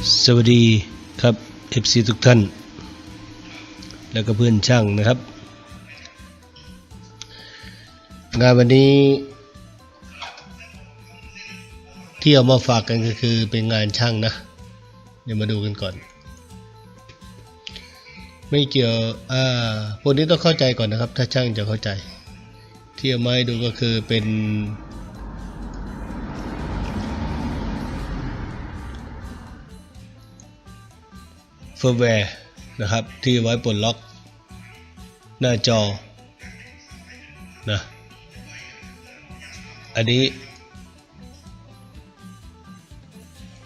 สวัสดีครับ FC ทุกท่าน แล้วก็เพื่อนช่างนะครับ งานวันนี้ที่เอามาฝากกันก็คือเป็นงานช่างนะ เดี๋ยวมาดูกันก่อน ไม่เกี่ยวอ่าพวกนี้ต้องเข้าใจก่อนนะครับ ถ้าช่างจะเข้าใจ ที่เอามาให้ดูก็คือเป็น เฟิร์มแวร์นะครับ ที่ไว้ปลดล็อก หน้าจอนะอันนี้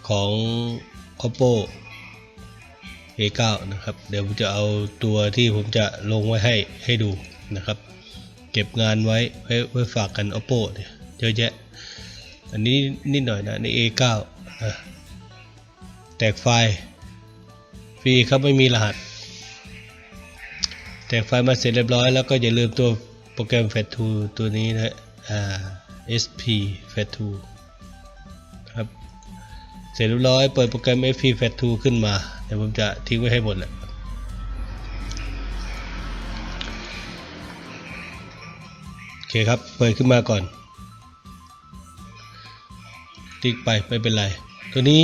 ของ oppo a9 นะครับ เดี๋ยวผมจะเอาตัวที่ผมจะลงไว้ให้ให้ดูนะครับ เก็บงานไว้ไว้ไว้ฝากกัน oppo เนี่ยเยอะแยะ อันนี้นิดหน่อยนะใน a9 นะแตกไฟล์ฟ รีครับไม่มีรหัส แตกไฟล์มาเสร็จเรียบร้อยแล้วก็อย่าลืมตัวโปรแกรม FAT2 ตัวนี้นะฮะอ่า SP FAT2 ครับ เสร็จเรียบร้อยเปิดโปรแกรม SP FAT2 ขึ้นมา เดี๋ยวผมจะทิ้งไว้ให้หมดแหละโอเคครับ เปิดขึ้นมาก่อน ติ๊กไปไม่เป็นไร ตัวนี้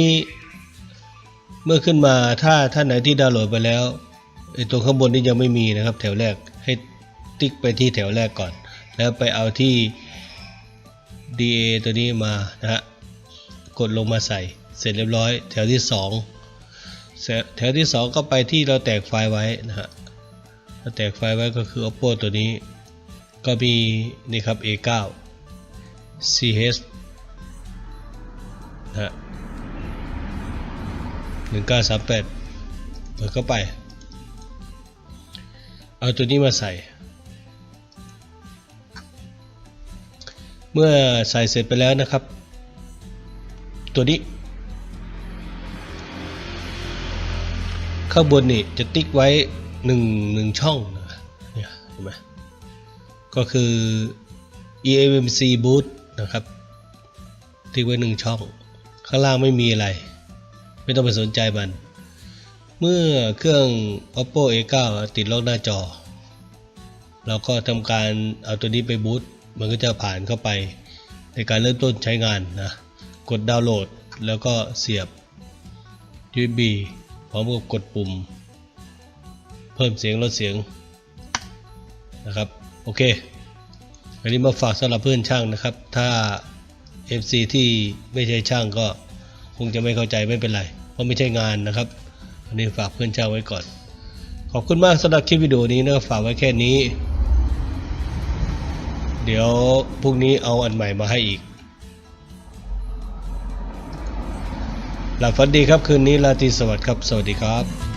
เมื่อขึ้นมาถ้าท่านไหนที่ดาวน์โหลดไปแล้วไอตัวข้างบนนี่ยังไม่มีนะครับ แถวแรกให้ติ๊กไปที่แถวแรกก่อน แล้วไปเอาที่ DA ตัวนี้มานะฮะกดลงมาใส่ เสร็จเรียบร้อย แถวที่2เสร็จแถวที่ 2 ก็ไปที่เราแตกไฟล์ไว้นะฮะเราแตกไฟล์ไว้ก็คือ oppo ตัวนี้ ก็มีนี่ครับ A9 ch นะฮะ หนึ่งเก้าสามแปดเปิดเข้าไป เอาตัวนี้มาใส่ เมื่อใส่เสร็จไปแล้วนะครับ ตัวนี้ ข้างบนนี่จะติ๊กไว้หนึ่งหนึ่งช่องนะเนี่ยเห็นไหมก็คือ eMMC boot นะครับ ติ๊กไว้หนึ่งช่อง ข้างล่างไม่มีอะไร ไม่ต้องไปสนใจมัน เมื่อเครื่อง oppo a9 ติดล็อกหน้าจอ เราก็ทำการเอาตัวนี้ไปบูตมันก็จะผ่านเข้าไปในการเริ่มต้นใช้งานนะ กดดาวน์โหลดแล้วก็เสียบ USB พร้อมกับกดปุ่ม เพิ่มเสียงลดเสียงนะครับ โอเค อันนี้มาฝากสำหรับเพื่อนช่างนะครับ ถ้า FC ที่ไม่ใช่ช่างก็คงจะไม่เข้าใจไม่เป็นไร ราะไม่ใช่งานนะครับอันนี้ฝากเพื่อนเจ้าไว้ก่อน ขอบคุณมากสำหรับคลิปวิดีโอนี้นะฝากไว้แค่นี้ เดี๋ยวพรุ่งนี้เอาอันใหม่มาให้อีก หลับฝันดีครับคืนนี้ราตรีสวัสดิ์ครับ สวัสดีครับ